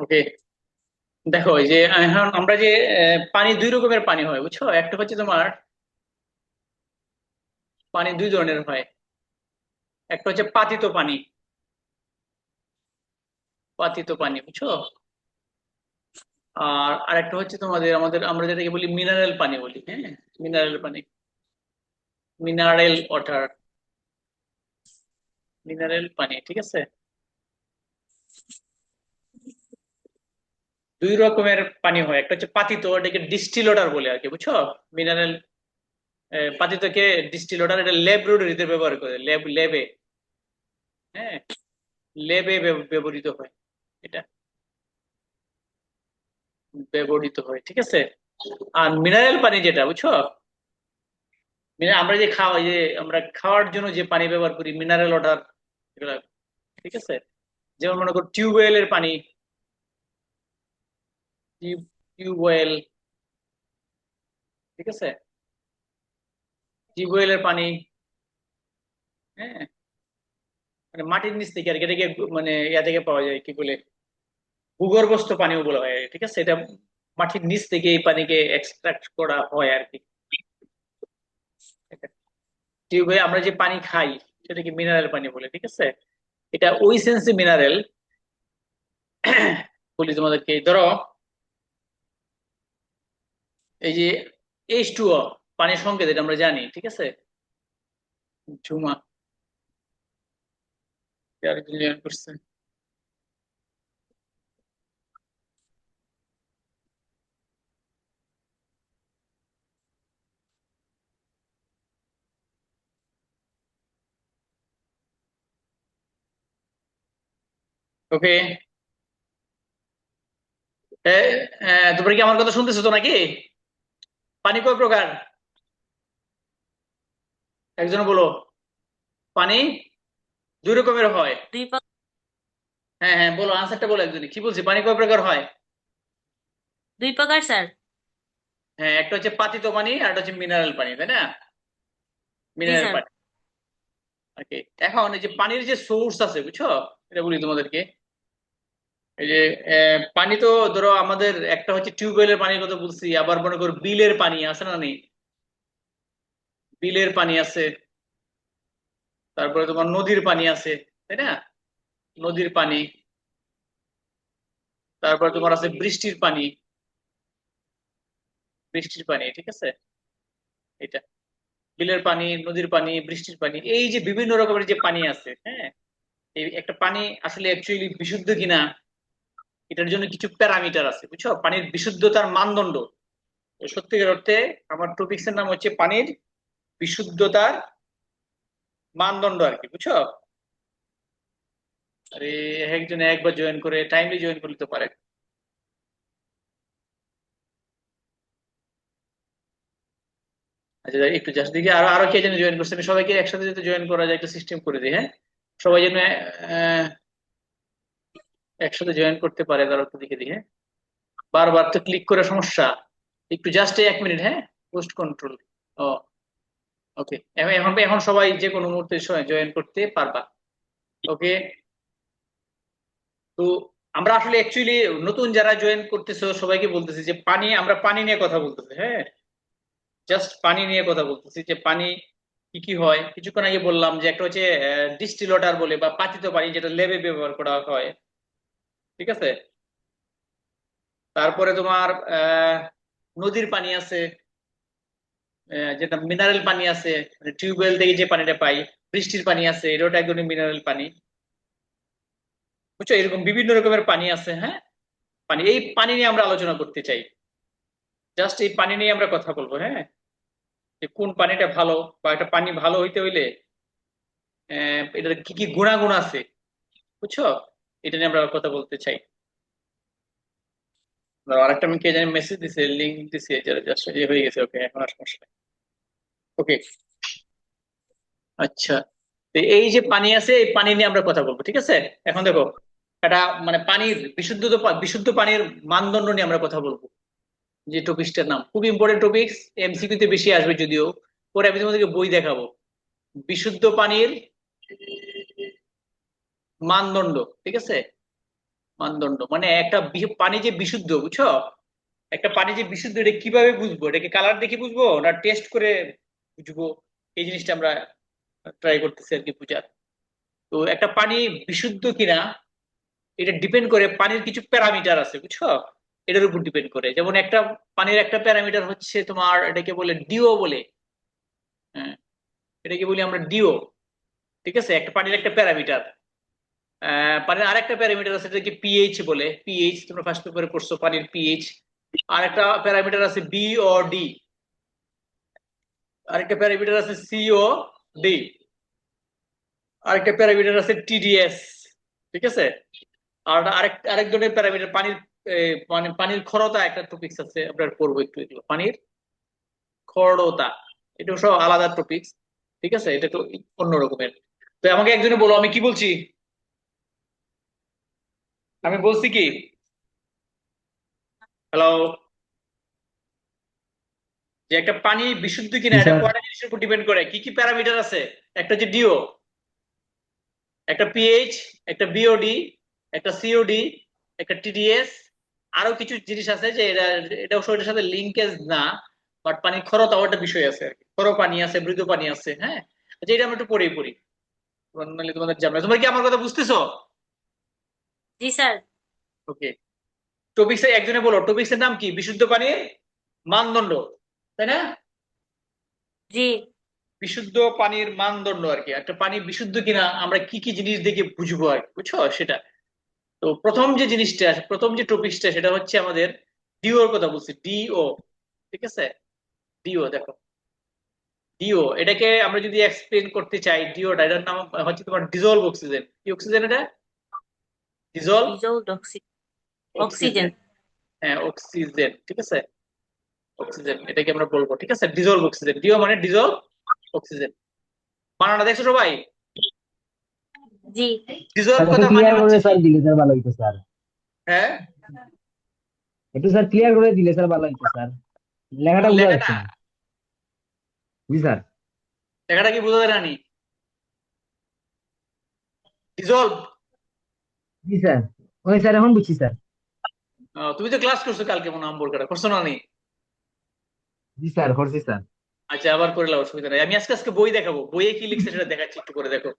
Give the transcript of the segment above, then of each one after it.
ওকে। দেখো যে আমরা যে পানি দুই রকমের পানি হয়, বুঝছ? একটা হচ্ছে তোমার পানি দুই ধরনের হয়। একটা হচ্ছে পাতিত পানি। পাতিত পানি, বুঝছ? আর আরেকটা হচ্ছে তোমাদের, আমাদের, আমরা যেটাকে বলি মিনারেল পানি বলি হ্যাঁ? মিনারেল পানি। মিনারেল ওয়াটার মিনারেল পানি, ঠিক আছে? দুই রকমের পানি হয়। একটা হচ্ছে পাতিত এটাকে ডিস্টিল ওয়াটার বলে আর কি, বুঝছ? মিনারেল পাতিতকে ডিস্টিল ওয়াটার এটা ল্যাবরেটরিতে ব্যবহার করে ল্যাব ল্যাবে হ্যাঁ? ল্যাবে ব্যবহৃত হয় এটা। ব্যবহৃত হয়, ঠিক আছে? আর মিনারেল পানি যেটা, বুঝছ? আমরা যে খাওয়া, যে আমরা খাওয়ার জন্য যে পানি ব্যবহার করি, মিনারেল ওয়াটার, এগুলা, ঠিক আছে? যেমন মনে করো, টিউবওয়েলের পানি টিউবওয়েল ঠিক আছে? টিউবওয়েলের পানি হ্যাঁ? মানে মাটির নিচ থেকে আর কি এটাকে মানে ইয়া থেকে পাওয়া যায়, কি বলে? ভূগর্ভস্থ পানিও বলা হয়, ঠিক আছে? এটা মাটির নিচ থেকে এই পানিকে এক্সট্রাক্ট করা হয় আর কি। টিউবওয়েল আমরা যে পানি খাই সেটাকে মিনারেল পানি বলে, ঠিক আছে? এটা ওই সেন্সে মিনারেল বলি তোমাদেরকে, ধরো এই যে এইচ টু পানির সংকেত, এটা আমরা জানি, ঠিক আছে? ঝুমা। ওকে তোমরা কি আমার কথা শুনতেছো তো নাকি? পানি কয় প্রকার? একজন বলো। পানি দুই রকমের হয়। হ্যাঁ হ্যাঁ বলো আনসারটা বলো একজনই। কি বলছি? পানি কয় প্রকার হয়? দুই প্রকার স্যার। হ্যাঁ একটা হচ্ছে পাতিত পানি আর একটা হচ্ছে মিনারেল পানি তাই না? মিনারেল পানি। ওকে এখন এই যে পানির যে সোর্স আছে বুঝছ? এটা বলি তোমাদেরকে। এই যে পানি তো ধরো আমাদের একটা হচ্ছে টিউবওয়েলের পানির কথা বলছি, আবার মনে করো বিলের পানি আছে না নেই? বিলের পানি আছে, তারপরে তোমার নদীর পানি আছে, তাই না? নদীর পানি, তারপরে তোমার আছে বৃষ্টির পানি বৃষ্টির পানি, ঠিক আছে? এটা, বিলের পানি, নদীর পানি, বৃষ্টির পানি, এই যে বিভিন্ন রকমের যে পানি আছে হ্যাঁ? এই একটা পানি আসলে অ্যাকচুয়ালি বিশুদ্ধ কিনা এটার জন্য কিছু প্যারামিটার আছে, বুঝছ? পানির বিশুদ্ধতার মানদণ্ড। সত্যিকার অর্থে আমার টপিক্স এর নাম হচ্ছে পানির বিশুদ্ধতার মানদণ্ড আর কি, বুঝছ? আরে, একজনে একবার জয়েন করে টাইমলি জয়েন করলে তো পারে। আচ্ছা একটু জাস্ট দেখি, আরও আরও কে যেন জয়েন করছে? আমি সবাইকে একসাথে যাতে জয়েন করা যায়, একটা সিস্টেম করে দিই হ্যাঁ? সবাই যেন একসাথে জয়েন করতে পারে দেখে দিই হ্যাঁ বারবার তো ক্লিক করে সমস্যা। একটু জাস্ট এক মিনিট হ্যাঁ? পোস্ট কন্ট্রোল ও ওকে এখন এখন সবাই যে কোনো মুহূর্তে জয়েন করতে পারবা। ওকে তো আমরা আসলে অ্যাকচুয়ালি নতুন যারা জয়েন করতেছো, সবাইকে বলতেছি যে পানি, আমরা পানি নিয়ে কথা বলতেছি হ্যাঁ? জাস্ট পানি নিয়ে কথা বলতেছি যে পানি কি কি হয়। কিছুক্ষণ আগে বললাম যে একটা হচ্ছে ডিস্টিল ওয়াটার বলে বা পাতিত পানি যেটা লেবে ব্যবহার করা হয়। ঠিক আছে? তারপরে তোমার নদীর পানি আছে যেটা মিনারেল পানি আছে মানে টিউবওয়েল থেকে যে পানিটা পাই, বৃষ্টির পানি আছে, এটাও একদম মিনারেল পানি। বুঝছ? এরকম বিভিন্ন রকমের পানি আছে হ্যাঁ? পানি, এই পানি নিয়ে আমরা আলোচনা করতে চাই। জাস্ট এই পানি নিয়ে আমরা কথা বলব হ্যাঁ? যে কোন পানিটা ভালো বা একটা পানি ভালো হইতে হইলে এটার কি কি গুণাগুণ আছে, বুঝছ? এটা নিয়ে আমরা কথা বলতে চাই। আরেকটা আমি কে জানি মেসেজ দিছে লিঙ্ক দিছে হয়ে গেছে ওকে এখন আর সমস্যা ওকে আচ্ছা তো এই যে পানি আছে, এই পানি নিয়ে আমরা কথা বলব, ঠিক আছে? এখন দেখো এটা মানে পানির বিশুদ্ধ বিশুদ্ধ পানির মানদণ্ড নিয়ে আমরা কথা বলব। যে টপিকসটার নাম। খুব ইম্পর্টেন্ট টপিকস এমসিকিউ তে বেশি আসবে যদিও। পরে আমি তোমাদেরকে বই দেখাবো। বিশুদ্ধ পানির মানদণ্ড, ঠিক আছে? মানদণ্ড মানে একটা পানি যে বিশুদ্ধ, বুঝছ? একটা পানি যে বিশুদ্ধ, এটা কীভাবে বুঝব? এটাকে কালার দেখে বুঝব না টেস্ট করে বুঝব? এই জিনিসটা আমরা ট্রাই করতেছি আর কি বুঝার। তো একটা পানি বিশুদ্ধ কিনা, এটা ডিপেন্ড করে পানির কিছু প্যারামিটার আছে, বুঝছ? এটার উপর ডিপেন্ড করে। যেমন একটা পানির একটা প্যারামিটার হচ্ছে তোমার এটাকে বলে ডিও বলে। হ্যাঁ এটাকে বলি আমরা ডিও ঠিক আছে? একটা পানির একটা প্যারামিটার পানির আরেকটা প্যারামিটার আছে যেটাকে পিএইচ বলে। পিএইচ তোমরা ফার্স্ট পেপারে পড়ছো পানির পিএইচ আর একটা প্যারামিটার আছে বি ও ডি আরেকটা প্যারামিটার আছে সিও ডি আরেকটা প্যারামিটার আছে টিডিএস ঠিক আছে? আর আরেক আরেক ধরনের প্যারামিটার, পানির মানে পানির খরতা একটা টপিকস আছে, আমরা পড়ব একটু এগুলো। পানির খরতা এটা সব আলাদা টপিক্স ঠিক আছে? এটা তো অন্য রকমের। তো আমাকে একজনে বলো, আমি কি বলছি? আমি বলছি কি? হ্যালো যে একটা পানি বিশুদ্ধ কিনা এটা। কয়টা জিনিসের উপর ডিপেন্ড করে। কি কি প্যারামিটার আছে? একটা হচ্ছে ডিও একটা পিএইচ একটা বিওডি একটা সিওডি একটা টিডিএস আরও কিছু জিনিস আছে যে এটা এটা অবশ্য সাথে লিঙ্কেজ না বাট পানির খরতাও একটা বিষয় আছে আর কি। খর পানি আছে মৃদু পানি আছে হ্যাঁ? আচ্ছা এটা আমরা একটু পড়েই পড়ি। তোমাদের জানবে। তোমরা কি আমার কথা বুঝতেছো? জি স্যার। ওকে। টপিক্স একজনে বলো টপিক্স এর নাম কি? বিশুদ্ধ পানির মানদণ্ড তাই না? জি। বিশুদ্ধ পানির মানদণ্ড আর কি। একটা পানি বিশুদ্ধ কিনা আমরা কি কি জিনিস দেখে বুঝব আর কি, বুঝছ? সেটা। তো প্রথম যে জিনিসটা প্রথম যে টপিকসটা সেটা হচ্ছে আমাদের ডিও এর কথা বলছি ডিও ঠিক আছে? ডিও দেখো। ডিও এটাকে আমরা যদি এক্সপ্লেন করতে চাই ডিওটা এটার নাম হচ্ছে তোমার ডিজলভ অক্সিজেন কি অক্সিজেন এটা? ডিজলভ ডিজলড অক্সিজেন হ্যাঁ অক্সিজেন ঠিক আছে? অক্সিজেন এটাকে আমরা বলব ঠিক আছে? ডিজলভ অক্সিজেন ডিও মানে ডিজলভ অক্সিজেন বানানা দেখছ সবাই? জি। ডিজলভ কথা মানে হচ্ছে স্যার দিলে স্যার ভালো হইতো স্যার হ্যাঁ? একটু স্যার ক্লিয়ার করে দিলে স্যার ভালো হইতো স্যার লেখাটা বোঝা যাচ্ছে জি স্যার লেখাটা কি বোঝা যায় না ডিজলভ জি স্যার। ওই স্যার এখন বুঝছি স্যার। তুমি তো ক্লাস করছ কালকে মনে করছ না জি স্যার করছি স্যার। আচ্ছা আবার করে লাও অসুবিধা নাই। আমি আজকে আজকে বই দেখাবো। বইয়ে কি লিখছে সেটা দেখাচ্ছি একটু করে দেখো।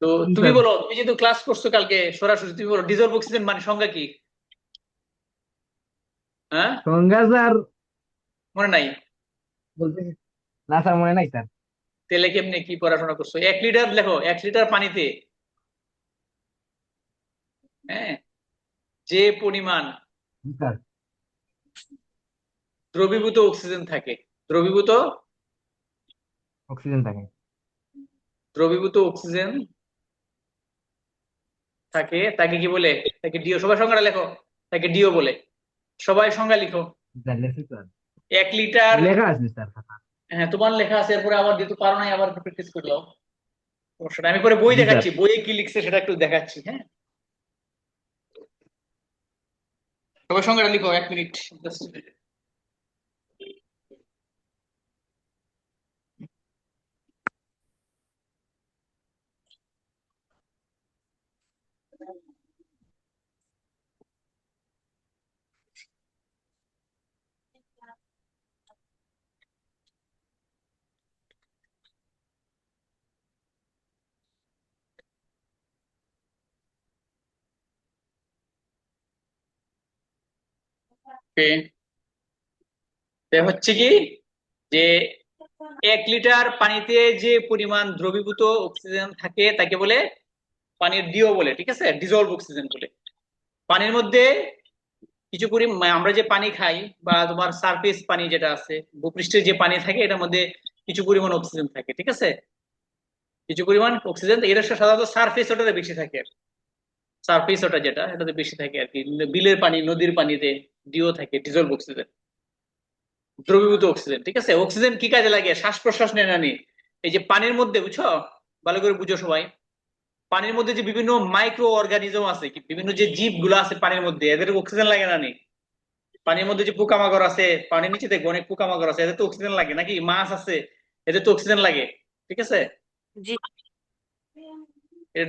তো তুমি বলো তুমি যেহেতু ক্লাস করছ কালকে সরাসরি তুমি বলো অক্সিজেন মানে সংজ্ঞা কি? হ্যাঁ? সংজ্ঞা স্যার মনে নাই? না স্যার মনে নাই স্যার। তেলে কেমনে কি পড়াশোনা করছ? এক লিটার লেখো এক লিটার পানিতে হ্যাঁ? যে পরিমাণ দ্রবীভূত অক্সিজেন থাকে দ্রবীভূত অক্সিজেন থাকে। দ্রবীভূত অক্সিজেন থাকে তাকে কি বলে? তাকে ডিও সবাই সংজ্ঞাটা লেখো। তাকে ডিও বলে। সবাই সংজ্ঞা লিখো। এক লিটার লেখা আছে স্যার হ্যাঁ তোমার লেখা আছে এরপরে আবার যেহেতু পারো নাই আবার প্র্যাকটিস করে সমস্যা আমি পরে বই দেখাচ্ছি বইয়ে কি লিখছে সেটা একটু দেখাচ্ছি হ্যাঁ? সবাই সঙ্গে লিখো এক মিনিট হচ্ছে কি যে এক লিটার পানিতে যে পরিমাণ দ্রবীভূত অক্সিজেন থাকে তাকে বলে পানির ডিও বলে, ঠিক আছে? ডিজলভ অক্সিজেন বলে। পানির মধ্যে কিছু পরিমাণ আমরা যে পানি খাই বা তোমার সারফেস পানি যেটা আছে, ভূপৃষ্ঠের যে পানি থাকে, এটার মধ্যে কিছু পরিমাণ অক্সিজেন থাকে, ঠিক আছে? কিছু পরিমাণ অক্সিজেন এটা সাধারণত সারফেস ওটাতে বেশি থাকে। সারফেস ওটা যেটা, এটাতে বেশি থাকে আর কি। বিলের পানি, নদীর পানিতে ডিও থাকে ডিজলভ অক্সিজেন দ্রবীভূত অক্সিজেন ঠিক আছে? অক্সিজেন কি কাজে লাগে? শ্বাস প্রশ্বাস নেয় না এই যে পানির মধ্যে বুঝছ? ভালো করে বুঝো সবাই। পানির মধ্যে যে বিভিন্ন মাইক্রো অর্গানিজম আছে কি বিভিন্ন যে জীবগুলো আছে পানির মধ্যে এদের অক্সিজেন লাগে না নি? পানির মধ্যে যে পোকামাকড় আছে পানির নিচে দেখব অনেক পোকামাকড় আছে এদের তো অক্সিজেন লাগে নাকি? মাছ আছে এদের তো অক্সিজেন লাগে ঠিক আছে?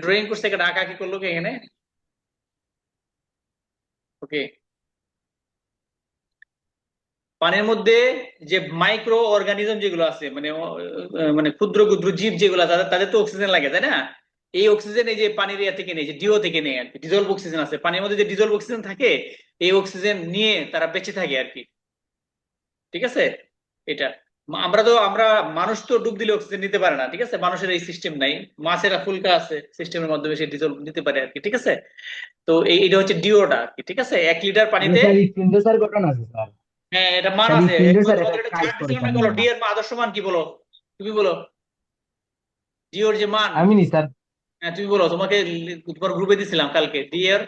ড্রয়িং করছে একটা আঁকা কি করল কি এখানে? ওকে পানির মধ্যে যে মাইক্রো অর্গানিজম যেগুলো আছে মানে মানে ক্ষুদ্র ক্ষুদ্র জীব যেগুলো তাদের তাদের তো অক্সিজেন লাগে, তাই না? এই অক্সিজেন এই যে পানির ইয়া থেকে নেই, যে ডিও থেকে নেই আর কি ডিজলভ অক্সিজেন আছে। পানির মধ্যে যে ডিজলভ অক্সিজেন থাকে, এই অক্সিজেন নিয়ে তারা বেঁচে থাকে আর কি ঠিক আছে? এটা। আমরা তো, আমরা মানুষ তো ডুব দিলে অক্সিজেন নিতে পারে না, ঠিক আছে? মানুষের এই সিস্টেম নাই। মাছেরা ফুলকা আছে সিস্টেমের মাধ্যমে সে ডিজলভ নিতে পারে আর কি ঠিক আছে? তো এই, এটা হচ্ছে ডিওটা আর কি ঠিক আছে? এক লিটার পানিতে ঘটনা আছে, স্যার? হ্যাঁ এটা মান আছে ডি এর আদর্শ মান কি বলো? তুমি বলো। যে মান। আমি নি স্যার হ্যাঁ তুমি বলো তোমাকে তোমার গ্রুপে দিছিলাম কালকে। ডি এর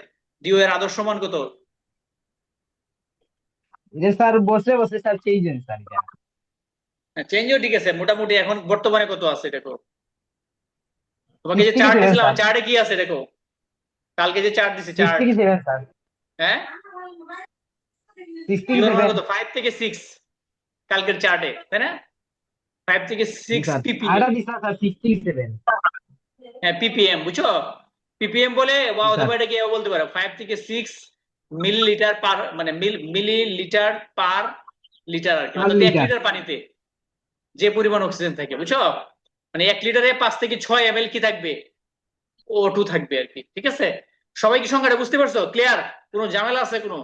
ডিও এর আদর্শ মান কত স্যার বসে বসে স্যার চেঞ্জ হয় স্যার চেঞ্জও ঠিক আছে মোটামুটি এখন বর্তমানে কত আছে দেখো। তোমাকে যে 60 চার্ট দিছিলাম? চার্টে কি আছে দেখো? কালকে যে চার্ট দিছি চার্ট হ্যাঁ সিক্সটি কি ডিওর মান সেভেন কত ফাইভ থেকে সিক্স কালকের চার্টে তাই না? ফাইভ থেকে সিক্স স্যার পিপি আটা স্যার সিক্সটি সেভেন হ্যাঁ পিপিএম বুঝছ? পিপিএম বলে বা জি, অথবা এটাকে বলতে পারো? ফাইভ থেকে সিক্স মিলিলিটার পার মানে মিলিলিটার পার লিটার আর কি Per অর্থাৎ লিটার পানিতে যে পরিমাণ অক্সিজেন থাকে বুঝছ? মানে এক লিটারে পাঁচ থেকে ছয় এম এল কি থাকবে? ও টু থাকবে আর কি ঠিক আছে? সবাই কি সংখ্যাটা বুঝতে পারছ? ক্লিয়ার কোনো ঝামেলা আছে কোনো?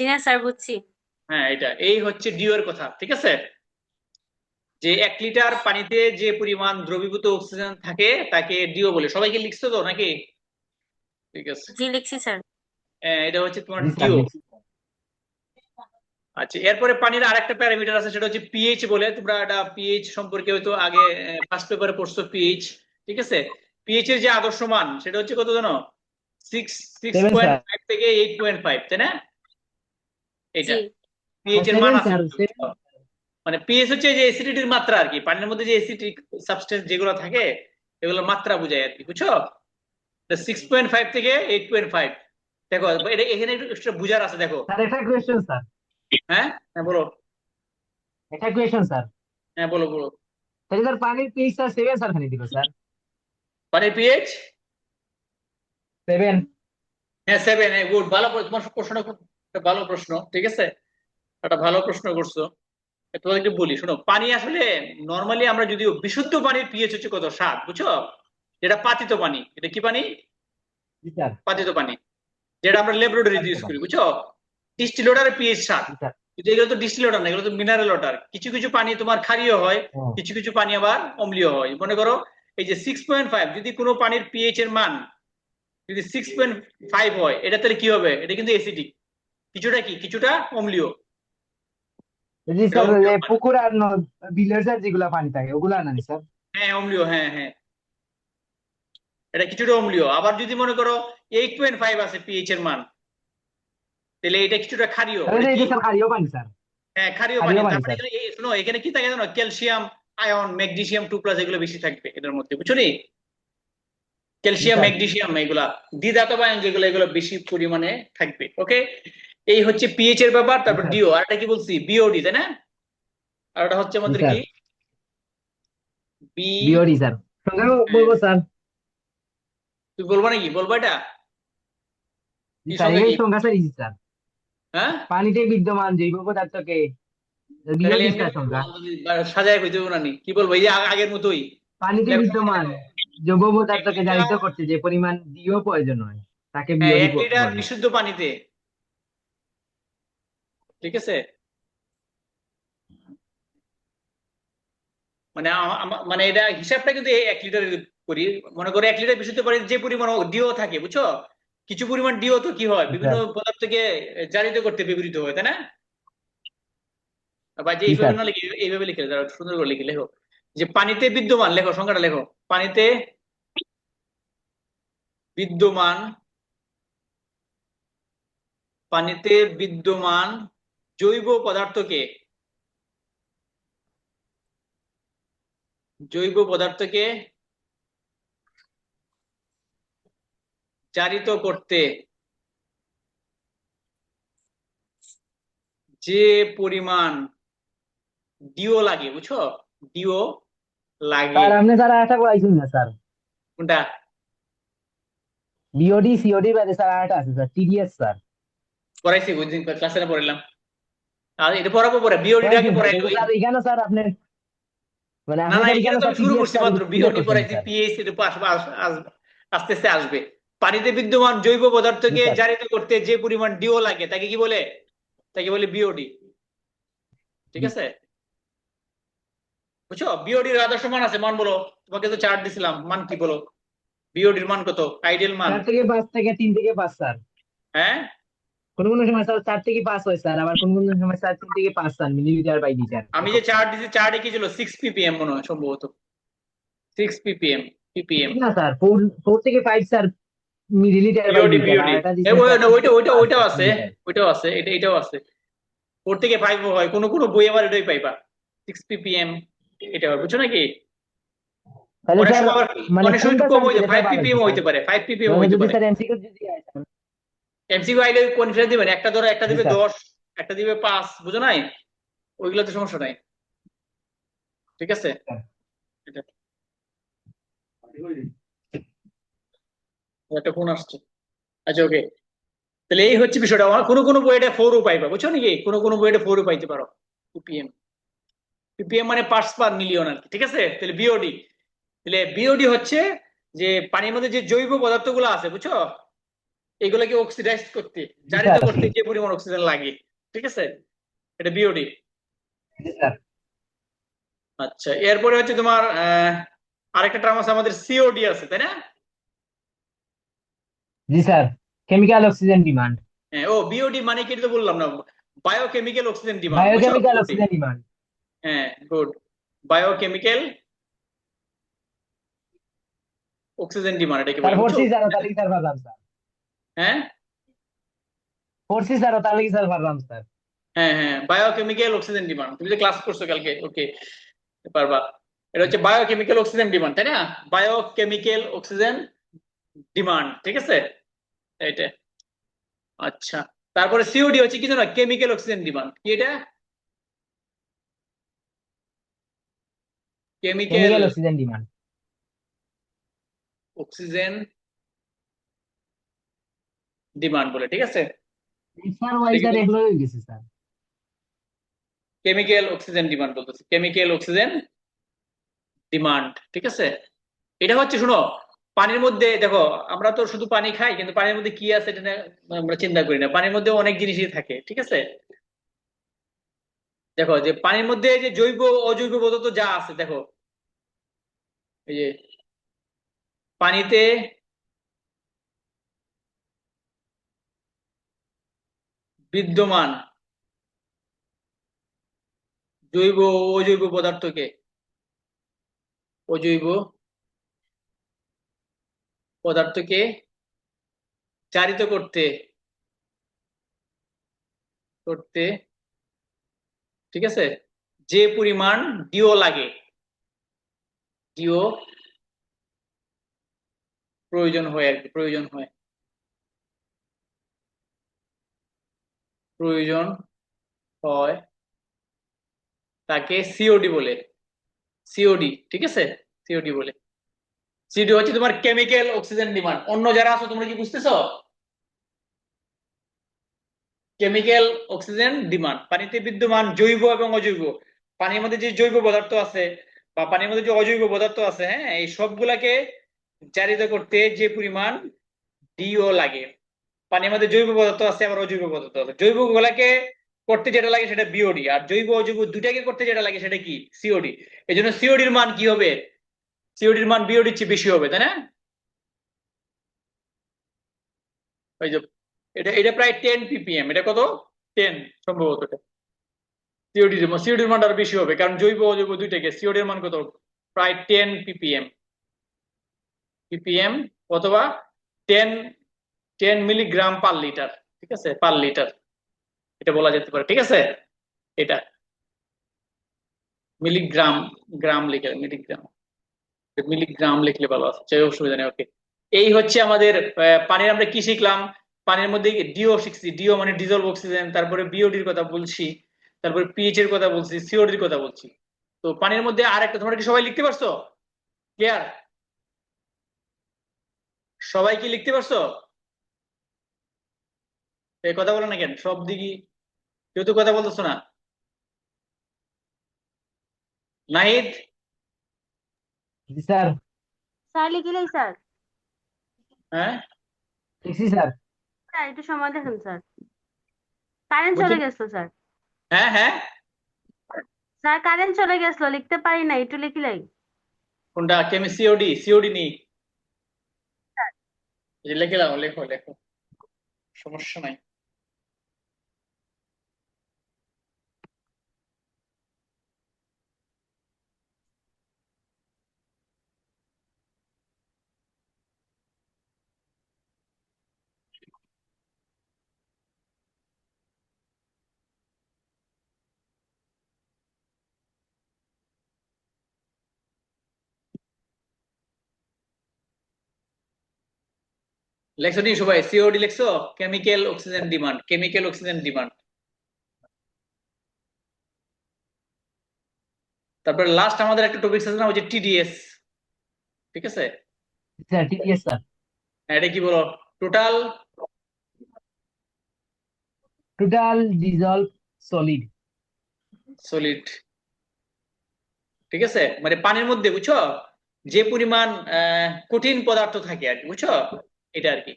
জি না স্যার বুঝছি। হ্যাঁ এটা। এই হচ্ছে ডিও এর কথা ঠিক আছে? যে এক লিটার পানিতে যে পরিমাণ দ্রবীভূত অক্সিজেন থাকে তাকে ডিও বলে। সবাইকে লিখছো তো নাকি? ঠিক আছে। জি লিখছি স্যার। হ্যাঁ, এটা হচ্ছে তোমার ডিও। আচ্ছা এরপরে পানির আরেকটা প্যারামিটার আছে সেটা হচ্ছে পিএইচ বলে। তোমরা এটা পিএইচ সম্পর্কে হয়তো আগে ফার্স্ট পেপারে পড়ছো পিএইচ ঠিক আছে? পিএইচ এর যে আদর্শ মান সেটা হচ্ছে কত জানো? Six six point. ফাইভ থেকে এইট পয়েন্ট ফাইভ তাই না? এটা পিএইচ এর মান। মানে পিএইচ হচ্ছে যে অ্যাসিডিটির মাত্রা আর কি। পানির মধ্যে যে অ্যাসিডিক সাবস্টেন্স যেগুলো থাকে এগুলোর মাত্রা বোঝায় আর কি বুঝছ? সিক্স পয়েন্ট ফাইভ থেকে এইট পয়েন্ট ফাইভ দেখো এটা এখানে একটু বুঝার আছে দেখো। স্যার একটা কোয়েশ্চেন স্যার। হ্যাঁ? হ্যাঁ বলো। একটা কোয়েশ্চেন স্যার। হ্যাঁ বলো বলো। তাহলে স্যার পানির পিএইচ স্যার সেভেন স্যার খালি দিল স্যার। পানির পিএইচ সেভেন হ্যাঁ সেভেন হ্যাঁ গুড ভালো তোমার প্রশ্নটা খুব একটা ভালো প্রশ্ন ঠিক আছে? একটা ভালো প্রশ্ন করছ। তোমাদের একটু বলি শোনো পানি আসলে নর্মালি আমরা যদিও বিশুদ্ধ পানির পিএইচ হচ্ছে কত? সাত বুঝছ? যেটা পাতিত পানি এটা কি পানি? পাতিত পানি যেটা আমরা ল্যাবরেটরিতে ইউজ করি বুঝছ? ডিস্টিল ওয়াটারের পিএইচ সাত। কিন্তু এগুলো তো ডিস্টিল ওয়াটার না এগুলো তো মিনারেল ওয়াটার কিছু কিছু পানি তোমার ক্ষারীয় হয় হ্যাঁ। কিছু কিছু পানি আবার অম্লীয় হয়। মনে করো এই যে সিক্স পয়েন্ট ফাইভ যদি কোনো পানির পিএইচ এর মান যদি সিক্স পয়েন্ট ফাইভ হয় এটা তাহলে কি হবে? এটা কিন্তু এসিডিক কিছুটা কি? কিছুটা অম্লীয়। জি স্যার। পুকুর আর বিলের স্যার যেগুলা পানি থাকে ওগুলা না স্যার হ্যাঁ অম্লীয় হ্যাঁ হ্যাঁ। এটা কিছুটা অম্লীয়। আবার যদি মনে করো এইট পয়েন্ট ফাইভ আছে পিএইচ এর মান তাহলে এটা কিছুটা ক্ষারীয়। তাহলে এটা এটা কি? স্যার খালিও পানি স্যার হ্যাঁ ক্ষারীয় ক্ষারীয় পানি তারপরে এই- শোনো এখানে কি থাকে জানো? Calcium ion magnesium two plus এগুলো বেশি থাকবে এটার মধ্যে বুঝছ নি? Calcium sir. ম্যাগনেসিয়াম এগুলা দ্বিধাতব আয়ন যেগুলো এগুলো বেশি পরিমাণে থাকবে ওকে এই হচ্ছে পিএইচ এর ব্যাপার তারপর ডিও আর এটা কি বলছি? বিওডি তাই না? আর এটা হচ্ছে আমাদের কি? BOD sir. সংজ্ঞা বলব স্যার। তুই বলব নাকি? বলব এটা? এই? সংজ্ঞা স্যার ইজি স্যার। হ্যাঁ? পানিতে বিদ্যমান জৈব পদার্থকে সাজায় কইতে না কি বলব? এই যে আগের মতোই। পানিতে বিদ্যমান জৈব পদার্থকে জারিত করতে যে পরিমাণ ডিও প্রয়োজন হয় তাকে হ্যাঁ বিওডি এক লিটার বিশুদ্ধ পানিতে। ঠিক আছে? মানে মানে এটা হিসাবটা কিন্তু এক লিটার করি মনে করো এক লিটার বিশুদ্ধ পানির যে পরিমাণ ডিও থাকে বুঝছ? কিছু পরিমাণ ডিও তো কি হয়? বিভিন্ন পদার্থকে জারিত করতে ব্যবহৃত হয় তাই না? বা যে এইভাবে না লিখে এইভাবে লিখে দাও সুন্দর করে লিখে লেখো। যে পানিতে বিদ্যমান লেখো সংখ্যাটা লেখো। পানিতে বিদ্যমান পানিতে বিদ্যমান জৈব পদার্থকে জৈব পদার্থকে জারিত করতে যে পরিমাণ ডিও লাগে বুঝছ? ডিও লাগে। স্যার আপনি স্যার আশা করাইছেন না স্যার। কোনটা? বিওডি সিওডি বাদে স্যার আরেকটা আছে স্যার টিডিএস স্যার। পড়াইছি ওই দিন ক্লাসে না পড়াইলাম আর এটা পড়াবো পরে বিওডিটা আগে পড়াই এখানে স্যার আপনার মানে না এখানে তো শুরু করছি মাত্র বিওডি পড়াইছি স্যার। পিএইচ এর পাশ আস- আস- আস্তে আস্তে আসবে। পানিতে বিদ্যমান জৈব পদার্থকে জারিত করতে যে পরিমাণ ডিও লাগে তাকে কি বলে? তাকে বলে বিওডি ঠিক আছে? বুঝছ? বিওডির আদর্শ মান আছে মান বলো। তোমাকে তো চার্ট দিছিলাম মান কি বলো? বিওডির মান কত? আইডিয়াল মান। থেকে পাঁচ থেকে তিন থেকে পাঁচ স্যার। হ্যাঁ? কোন কোন সময় স্যার চার থেকে পাঁচ হয় স্যার আবার কোন কোন সময় স্যার তিন থেকে পাঁচ স্যার মিলিলিটার বাই লিটার আমি যে চার্ট দিছি চার্টে কি ছিল? সিক্স পিপিএম মনে হয় সম্ভবত। সিক্স পিপিএম পিপিএম না স্যার ফোর ফোর থেকে five sir millilitre by litre ওইটা ওইটা ওইটাও আছে। ওইটাও আছে এটা এটাও আছে। ফোর থেকে ফাইভ হয় কোনো কোনো বই আবার এটাই পাইবা। সিক্স পিপিএম এটা হয় বুঝছ নাকি? তাহলে অনেক স্যার সময় আবার মানে অনেক সময় কম হইতে ফাইভ পিপিএম হইতে পারে ফাইভ পিপিএম মানে হইতে যদি পারে। এমসিকিউ হয়, আইলে কনফিডেন্স দিবেন? একটা ধরো একটা দিবে স্যার। দশ একটা দিবে পাঁচ বুঝো নাই? ওইগুলোতে সমস্যা নাই। ঠিক আছে? একটা ফোন আসছে। আচ্ছা ওকে তাহলে এই হচ্ছে বিষয়টা। আমার কোনো কোনো বইয়ে ফোরও পাইবা বুঝছ নাকি? কোনো কোনো বইয়ে ফোরও পাইতে পারো। পিপিএম পিপিএম মানে পার্টস পার মিলিয়ন আর কি ঠিক আছে? তাহলে বিওডি তাহলে বিওডি হচ্ছে যে পানির মধ্যে যে জৈব পদার্থগুলো আছে বুঝছ? এগুলোকে অক্সিডাইজ করতে জারিত করতে যে পরিমাণ অক্সিজেন লাগে ঠিক আছে? এটা বিওডি স্যার। আচ্ছা এরপরে হচ্ছে তোমার আরেকটা টার্ম আছে আমাদের সিওডি আছে তাই না? জি স্যার। কেমিক্যাল অক্সিজেন ডিমান্ড হ্যাঁ, ও বিওডি মানে কি তো বললাম না biochemical oxygen demand biochemical oxygen demand হ্যাঁ গুড বায়োকেমিক্যাল অক্সিজেন ডিমান্ড এটাকে স্যার বলে ফোরসি বুঝছ? স্যার তাহলে কি স্যার পারলাম স্যার। হ্যাঁ? ফোরসি স্যার তাহলে কি স্যার পারলাম স্যার। হ্যাঁ হ্যাঁ। বায়োকেমিক্যাল অক্সিজেন ডিমান্ড তুমি যে ক্লাস করছ কালকে ওকে পারবা। এটা হচ্ছে বায়োকেমিক্যাল অক্সিজেন ডিমান্ড তাই না? বায়োকেমিক্যাল অক্সিজেন ডিমান্ড ঠিক আছে? এইটা। আচ্ছা। তারপরে সিওডি হচ্ছে কি জানো? কেমিক্যাল অক্সিজেন ডিমান্ড কি এটা? Chemical oxygen demand oxygen demand বলে ঠিক আছে? স্যার ওয়াই এগুলো হয়ে গেছে স্যার। কেমিক্যাল অক্সিজেন ডিমান্ড বলতেছে। কেমিক্যাল অক্সিজেন ডিমান্ড ঠিক আছে? এটা হচ্ছে শুনো পানির মধ্যে দেখো আমরা তো শুধু পানি খাই কিন্তু পানির মধ্যে কি আছে এটা আমরা চিন্তা করি না। পানির মধ্যে অনেক জিনিসই থাকে ঠিক আছে? দেখো যে পানির মধ্যে যে জৈব অজৈব পদার্থ যা আছে দেখো এই যে পানিতে বিদ্যমান জৈব অজৈব পদার্থকে অজৈব পদার্থকে চারিত করতে করতে, ঠিক আছে? যে পরিমাণ ডিও লাগে ডিও প্রয়োজন হয় আর কি, প্রয়োজন হয়। প্রয়োজন হয় তাকে সিওডি বলে। সিওডি ঠিক আছে? সিওডি বলে। সিওডি হচ্ছে তোমার কেমিক্যাল অক্সিজেন ডিমান্ড অন্য যারা আছো, তোমরা কি বুঝতেছো? কেমিক্যাল অক্সিজেন ডিমান্ড পানিতে বিদ্যমান জৈব এবং অজৈব। পানির মধ্যে যে জৈব পদার্থ আছে বা পানির মধ্যে যে অজৈব পদার্থ আছে হ্যাঁ এই সবগুলাকে জারিত করতে যে পরিমাণ ডিও লাগে। পানির মধ্যে জৈব পদার্থ আছে, আবার অজৈব পদার্থ আছে। জৈব গুলাকে করতে যেটা লাগে সেটা বিওডি আর জৈব অজৈব দুটাকে করতে যেটা লাগে সেটা কি? সিওডি এই জন্য সিওডির মান কি হবে? সিওডির মান বিওডির চেয়ে বেশি হবে, তাই না? ওই যে, এটা এটা প্রায় টেন পিপিএম এটা কত? টেন সম্ভবত সিওডির সিওডির মানটা আরও বেশি হবে, কারণ জৈব অজৈব দুইটাকে সিওডির মান কত? প্রায় টেন পিপিএম পিপিএম অথবা ten ten milligram per litre, ঠিক আছে? Per litre. এটা বলা যেতে পারে, ঠিক আছে? এটা। মিলিগ্রাম, গ্রাম লিখে, মিলিগ্রাম। মিলিগ্রাম লিখলে ভালো আছে অসুবিধা নেই ওকে এই হচ্ছে আমাদের পানির আমরা কি শিখলাম? পানির মধ্যে ডিও শিখছি ডিও মানে ডিজলভ অক্সিজেন তারপরে বিওডির কথা বলছি, তারপরে পিএইচ এর কথা বলছি সিওডির কথা বলছি। তো পানির মধ্যে আর একটা তোমরা কি সবাই লিখতে পারছ? ক্লিয়ার সবাই কি লিখতে পারছ? এই কথা বলো না কেন? সব দিকই কেউ তো কথা বলতেছো না। নাহিদ? স্যার। স্যার লিখিলেই স্যার। হ্যাঁ? লিখছি স্যার। স্যার একটু সময় দেখেন স্যার। কারেন্ট চলে গেছিল স্যার। হ্যাঁ হ্যাঁ। স্যার কারেন্ট চলে গেছিল লিখতে পারি না একটু লিখিলেই কোনটা? কেমি সিওডি সিওডি নি লিখে দাও লেখো লেখো। সমস্যা নাই। লেখছো নি সবাই? সিওডি লিখছো? Chemical oxygen demand chemical oxygen demand তারপরে লাস্ট আমাদের একটা টপিক আছে না ওই যে টিডিএস ঠিক আছে? স্যার টিডিএস স্যার এটা কি বলো? Total total dissolve solid solid ঠিক আছে? মানে পানির মধ্যে বুঝছ? যে পরিমাণ কঠিন পদার্থ থাকে আর কি বুঝছ? এটা আর কি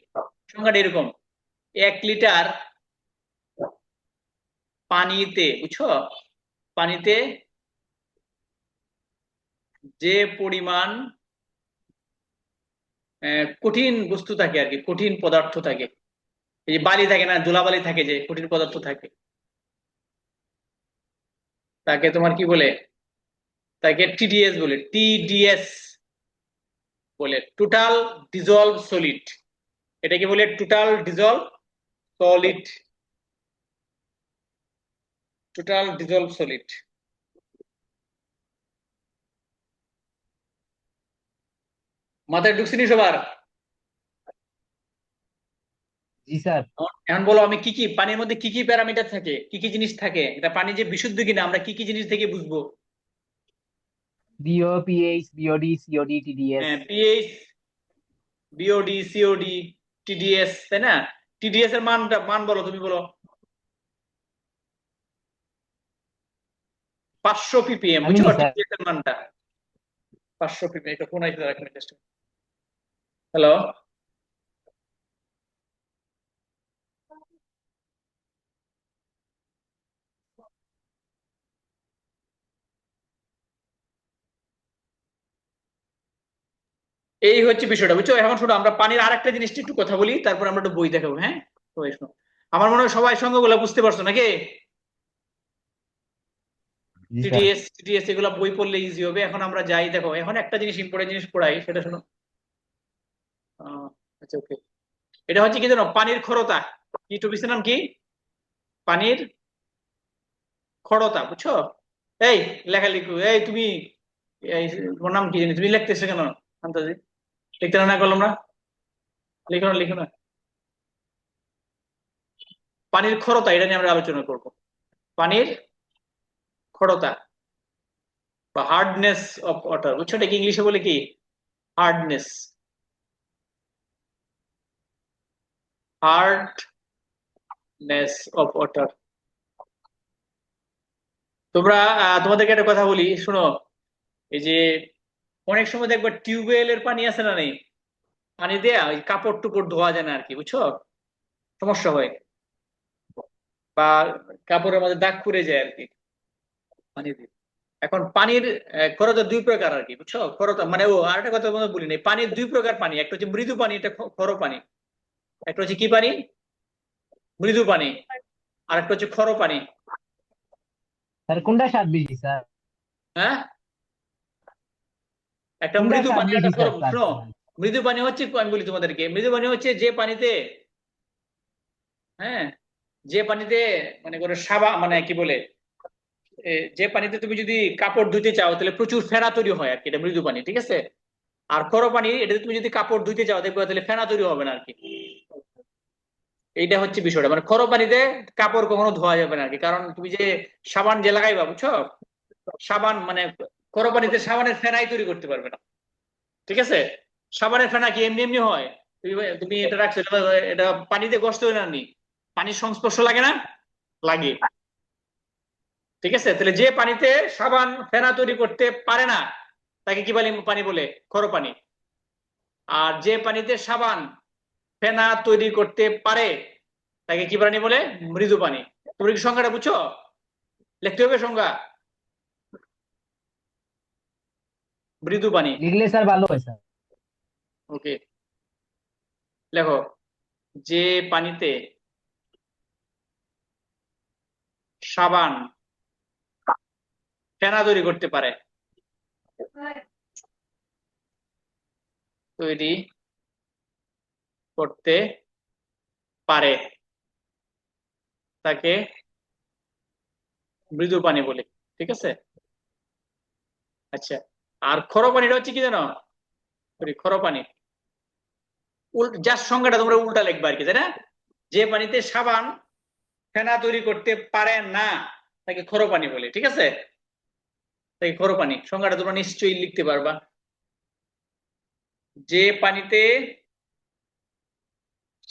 সংখ্যাটা এরকম। এক লিটার পানিতে, বুঝছ? পানিতে যে পরিমাণ কঠিন বস্তু থাকে আর কি কঠিন পদার্থ থাকে। এই যে বালি থাকে না ধুলাবালি থাকে যে, কঠিন পদার্থ থাকে। তাকে তোমার কি বলে? তাকে টিডিএস বলে। টিডিএস বলে। টোটাল ডিজলভ সলিড এটা কি বলে total dissolve solid total dissolve solid মাথায় ঢুকছিনি সবার? জি স্যার। এখন বলো আমি কি কি পানির মধ্যে কি কি প্যারামিটার থাকে কি কি জিনিস থাকে এটা পানি যে বিশুদ্ধ কিনা আমরা কি কি জিনিস থেকে বুঝব? B O pH BOD COD TDS হ্যাঁ পিএইচ বিওডি সিওডি টিডিএস তাই না? টিডিএস এর মানটা মান বলো তুমি বলো। পাঁচশো পিপিএম বুঝছ? টিডিএস এর মানটা। পাঁচশো পিপিএম এটা কোন এক হ্যালো এই হচ্ছে বিষয়টা বুঝছ? এখন শোনো আমরা পানির আরেকটা জিনিস নিয়ে একটু কথা বলি তারপর আমরা একটু বই দেখাবো হ্যাঁ? সবাই শোনো। আমার মনে হয় সবাই সঙ্গগুলো বুঝতে পারছ নাকি? টিডিএস টিডিএস এগুলো বই পড়লে ইজি হবে। এখন আমরা যাই দেখো এখন একটা জিনিস ইম্পর্টেন্ট জিনিস পড়াই সেটা শোনো। আচ্ছা ওকে এটা হচ্ছে কি জানো? পানির খরতা। কি টপিকের নাম কি? পানির খরতা বুঝছ? এই লেখা লিখো এই তুমি তোমার নাম কি জানি? তুমি লিখতেছো কেন? আন্তাজি? লিখতে না করলাম না লিখো না লিখো না। পানির খরতা, এটা নিয়ে আমরা আলোচনা করব। পানির খরতা বা হার্ডনেস অফ ওয়াটার বুঝছ এটা কি ইংলিশে বলে কি? হার্ডনেস হার্ডনেস অফ ওয়াটার তোমরা তোমাদেরকে একটা কথা বলি, শোনো, এই যে অনেক সময় দেখবে টিউবওয়েলের পানি আছে না নেই? পানি দেয়া ওই কাপড় টুপড় ধোয়া যায় না আর কি বুঝছ? সমস্যা হয়। বা কাপড়ের মধ্যে দাগ পড়ে যায় আর কি। পানি দিয়ে। এখন পানির খরতা দুই প্রকার আর কি বুঝছ? খরতা মানে ও আর একটা কথা বলি নাই পানির দুই প্রকার পানি একটা হচ্ছে মৃদু পানি এটা খ- খর পানি। একটা হচ্ছে কি পানি? মৃদু পানি। আর একটা হচ্ছে খর পানি। স্যার কোনটা স্বাদ বেশি স্যার? হ্যাঁ? একটা মৃদু পানি একটা মৃদু পানি হচ্ছে আমি বলি তোমাদেরকে মৃদু পানি হচ্ছে যে পানিতে হ্যাঁ যে পানিতে মানে করে সাবা মানে কি বলে যে পানিতে তুমি যদি কাপড় ধুতে চাও তাহলে প্রচুর ফেনা তৈরি হয় আর কি এটা মৃদু পানি ঠিক আছে? আর খর পানি এটাতে তুমি যদি কাপড় ধুতে চাও দেখবে তাহলে ফেনা তৈরি হবে না আর কি। এইটা হচ্ছে বিষয়টা মানে খর পানিতে কাপড় কখনো ধোয়া যাবে না আর কি কারণ তুমি যে সাবান যে লাগাইবা বুঝছ? সাবান মানে খর পানিতে সাবানের ফেনাই তৈরি করতে পারবে না। ঠিক আছে? সাবানের ফেনা কি এমনি এমনি হয়? তুমি- এটা রাখছো, এটা পানিতে কষ্ট হয় না পানির সংস্পর্শ লাগে না? লাগে। ঠিক আছে? তাহলে যে পানিতে সাবান, ফেনা তৈরি করতে পারে না, তাকে কি বলে, পানি বলে? খরো পানি আর যে পানিতে সাবান, ফেনা তৈরি করতে পারে, তাকে কি পানি বলে? মৃদু পানি। তুমি কি সংজ্ঞাটা বুঝছ? লিখতে হবে সংজ্ঞা। মৃদু পানি লিখলে স্যার ভালো হয় স্যার ওকে লেখো যে পানিতে সাবান ফেনা তৈরি করতে পারে। তৈরি করতে পারে। তাকে মৃদু পানি বলে ঠিক আছে? আচ্ছা। আর খরো পানিটা হচ্ছে কি জানো? খরো পানি যার সংজ্ঞাটা তোমরা উল্টা লিখবে আর কি, তাই না? যে পানিতে সাবান, ফেনা তৈরি করতে পারে না, তাকে খরো পানি বলে, ঠিক আছে? তাকে খরো পানি সংজ্ঞাটা তোমরা নিশ্চয়ই লিখতে পারবা। যে পানিতে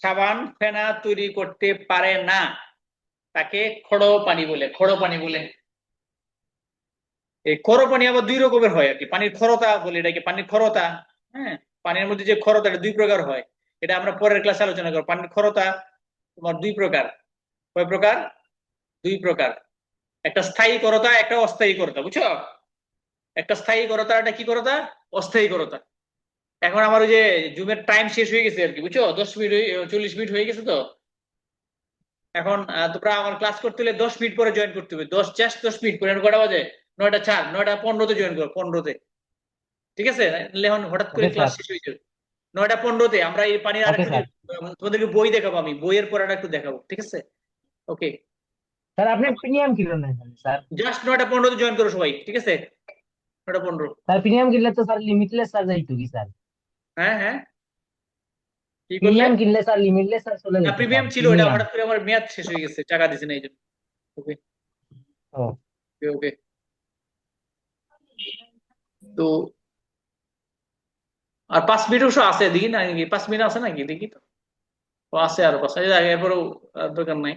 সাবান, ফেনা তৈরি করতে পারে না, তাকে খড়ো পানি বলে খড়ো পানি বলে। এই খড়ো পানি আবার দুই রকমের হয় আর কি। পানির খরতা বলে এটাকে, পানির খরতা হ্যাঁ? পানির মধ্যে যে খরতা, এটা দুই প্রকার হয়। এটা আমরা পরের ক্লাসে আলোচনা করব। পানির খরতা তোমার দুই প্রকার। কয় প্রকার? দুই প্রকার। একটা স্থায়ী করতা একটা অস্থায়ী করতা বুঝছ? একটা স্থায়ী করতা একটা কি করতা অস্থায়ী করতা এখন আমার ওই যে জুমের টাইম শেষ হয়ে গেছে আর কি, বুঝছ? দশ মিনিট চল্লিশ মিনিট হয়ে গেছে তো। এখন তোমরা আমার ক্লাস করতে হলে দশ মিনিট পরে জয়েন করতে হবে। দশ জাস্ট দশ মিনিট পরে কটা বাজে? নয়টা চার নয়টা পনেরোতে জয়েন করো পনেরোতে। ঠিক আছে? এখন হঠাৎ করে ক্লাস শেষ হয়ে যাবে। নয়টা পনেরোতে আমরা এই পানির আরেকটু তোমাদেরকে বই দেখাবো আমি। বইয়ের পড়াটা একটু দেখাবো ঠিক আছে? ওকে। স্যার আপনি প্রিমিয়াম কিলো না স্যার? জাস্ট নয়টা পনেরোতে জয়েন করো সবাই ঠিক আছে? নয়টা পনেরো। স্যার প্রিমিয়াম কিনলে তো স্যার লিমিটলেস চার্জ আইতো কি স্যার? হ্যাঁ হ্যাঁ। প্রিমিয়াম কিনলে স্যার লিমিটলেস চার্জ চলে যেত প্রিমিয়াম ছিল এটা হঠাৎ করে আমার মেয়াদ শেষ হয়ে গেছে টাকা দিছে না এই জন্য। ওকে। ওকে ওকে। তো আর পাঁচ মিনিট অবশ্য আছে, দেখি না, পাঁচ মিনিট আছে নাকি? দেখি তো। আছে আর পাঁচ এরপরেও দরকার নাই।